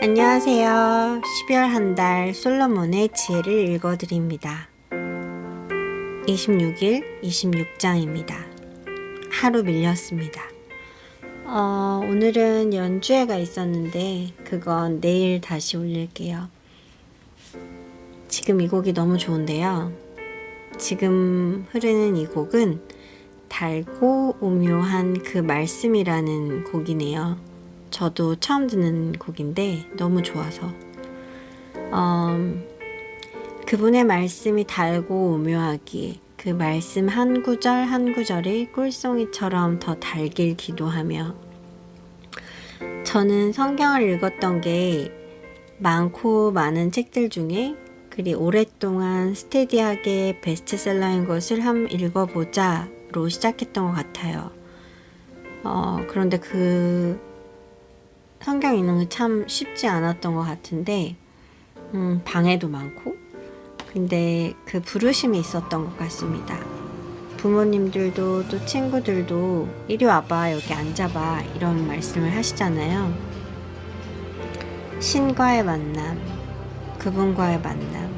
안녕하세요. 12월 한 달 솔로몬의 지혜를 읽어드립니다. 26일 26장입니다. 하루 밀렸습니다. 어, 오늘은 연주회가 있었는데 그건 내일 다시 올릴게요. 지금 이 곡이 너무 좋은데요. 지금 흐르는 이 곡은 달고 오묘한 그 말씀이라는 곡이네요. 저도 처음 듣는 곡인데 너무 좋아서 어, 그분의 말씀이 달고 오묘하기에 그 말씀 한 구절 한 구절이 꿀송이처럼 더 달길 기도하며 저는 성경을 읽었던 게 많고 많은 책들 중에 그리 오랫동안 스테디하게 베스트셀러인 것을 한번 읽어보자로 시작했던 것 같아요. 어, 그런데 그 성경 읽는 게참 쉽지 않았던 것 같은데 음, 방해도 많고 근데 그 부르심이 있었던 것 같습니다. 부모님들도 또 친구들도 이리 와봐 여기 앉아봐 이런 말씀을 하시잖아요. 신과의 만남, 그분과의 만남.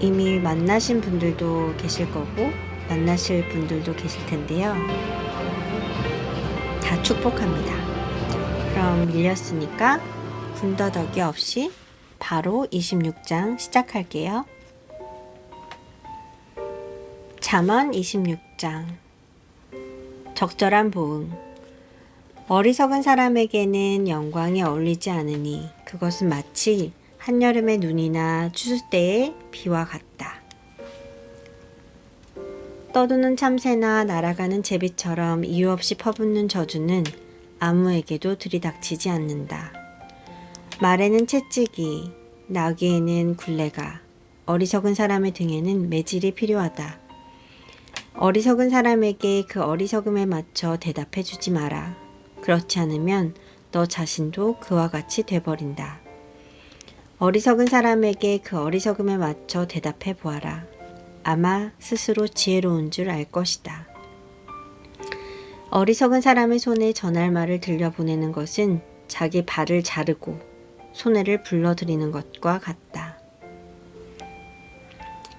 이미 만나신 분들도 계실 거고 만나실 분들도 계실 텐데요. 다 축복합니다. 그럼 밀렸으니까 군더더기 없이 바로 26장 시작할게요. 잠언 26장 적절한 보응 어리석은 사람에게는 영광이 어울리지 않으니 그것은 마치 한여름의 눈이나 추수 때의 비와 같다. 떠도는 참새나 날아가는 제비처럼 이유 없이 퍼붓는 저주는 아무에게도 들이닥치지 않는다. 말에는 채찍이, 나귀에는 굴레가, 어리석은 사람의 등에는 매질이 필요하다. 어리석은 사람에게 그 어리석음에 맞춰 대답해 주지 마라. 그렇지 않으면 너 자신도 그와 같이 돼버린다. 어리석은 사람에게 그 어리석음에 맞춰 대답해 보아라. 아마 스스로 지혜로운 줄 알 것이다. 어리석은 사람의 손에 전할 말을 들려보내는 것은 자기 발을 자르고 손해를 불러들이는 것과 같다.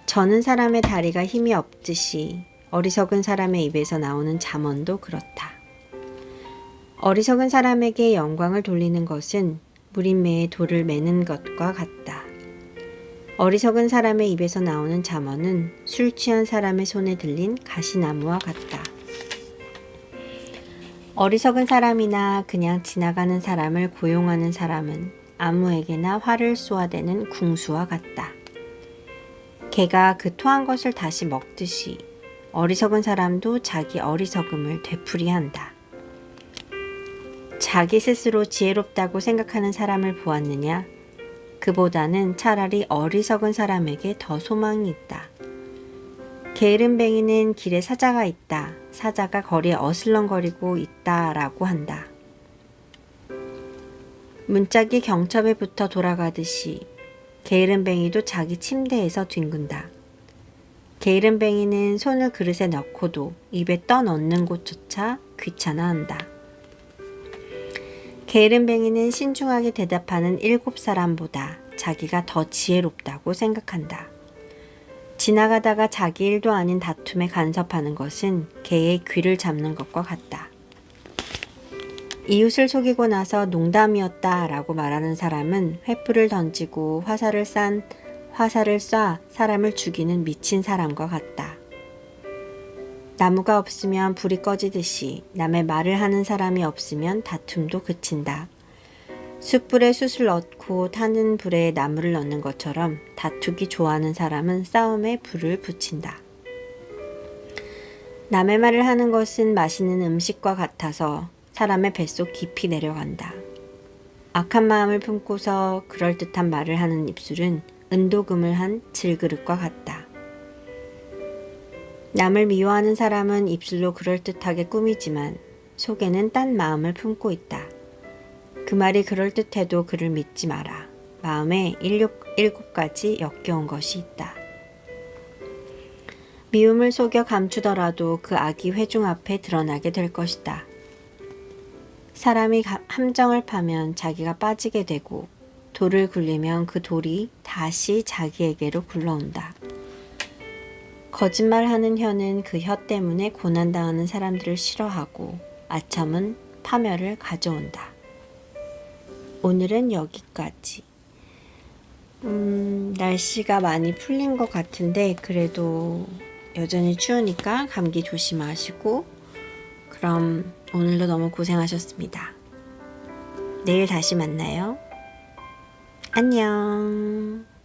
저는 사람의 다리가 힘이 없듯이 어리석은 사람의 입에서 나오는 잠언도 그렇다. 어리석은 사람에게 영광을 돌리는 것은 무림매에 돌을 매는 것과 같다. 어리석은 사람의 입에서 나오는 잠언은 술 취한 사람의 손에 들린 가시나무와 같다. 어리석은 사람이나 그냥 지나가는 사람을 고용하는 사람은 아무에게나 화를 쏘아대는 궁수와 같다. 개가 그 토한 것을 다시 먹듯이 어리석은 사람도 자기 어리석음을 되풀이한다. 자기 스스로 지혜롭다고 생각하는 사람을 보았느냐? 그보다는 차라리 어리석은 사람에게 더 소망이 있다. 게으름뱅이는 길에 사자가 있다. 사자가 거리에 어슬렁거리고 있다 라고 한다. 문짝이 경첩에 붙어 돌아가듯이 게으름뱅이도 자기 침대에서 뒹군다. 게으름뱅이는 손을 그릇에 넣고도 입에 떠넣는 곳조차 귀찮아한다. 게으름뱅이는 신중하게 대답하는 일곱 사람보다 자기가 더 지혜롭다고 생각한다. 지나가다가 자기 일도 아닌 다툼에 간섭하는 것은 개의 귀를 잡는 것과 같다. 이웃을 속이고 나서 농담이었다 라고 말하는 사람은 횃불을 던지고 화살을 싼 화살을 쏴 사람을 죽이는 미친 사람과 같다. 나무가 없으면 불이 꺼지듯이 남의 말을 하는 사람이 없으면 다툼도 그친다. 숯불에 숯을 넣고 타는 불에 나무를 넣는 것처럼 다투기 좋아하는 사람은 싸움에 불을 붙인다. 남의 말을 하는 것은 맛있는 음식과 같아서 사람의 뱃속 깊이 내려간다. 악한 마음을 품고서 그럴듯한 말을 하는 입술은 은도금을 한 질그릇과 같다. 남을 미워하는 사람은 입술로 그럴듯하게 꾸미지만 속에는 딴 마음을 품고 있다. 그 말이 그럴듯해도 그를 믿지 마라. 마음에 일곱, 일곱 가지 역겨운 것이 있다. 미움을 속여 감추더라도 그 악이 회중 앞에 드러나게 될 것이다. 사람이 가- 함정을 파면 자기가 빠지게 되고 돌을 굴리면 그 돌이 다시 자기에게로 굴러온다. 거짓말하는 혀는 그 혀 때문에 고난당하는 사람들을 싫어하고 아첨은 파멸을 가져온다. 오늘은 여기까지. 음, 날씨가 많이 풀린 것 같은데 그래도 여전히 추우니까 감기 조심하시고 그럼 오늘도 너무 고생하셨습니다. 내일 다시 만나요. 안녕.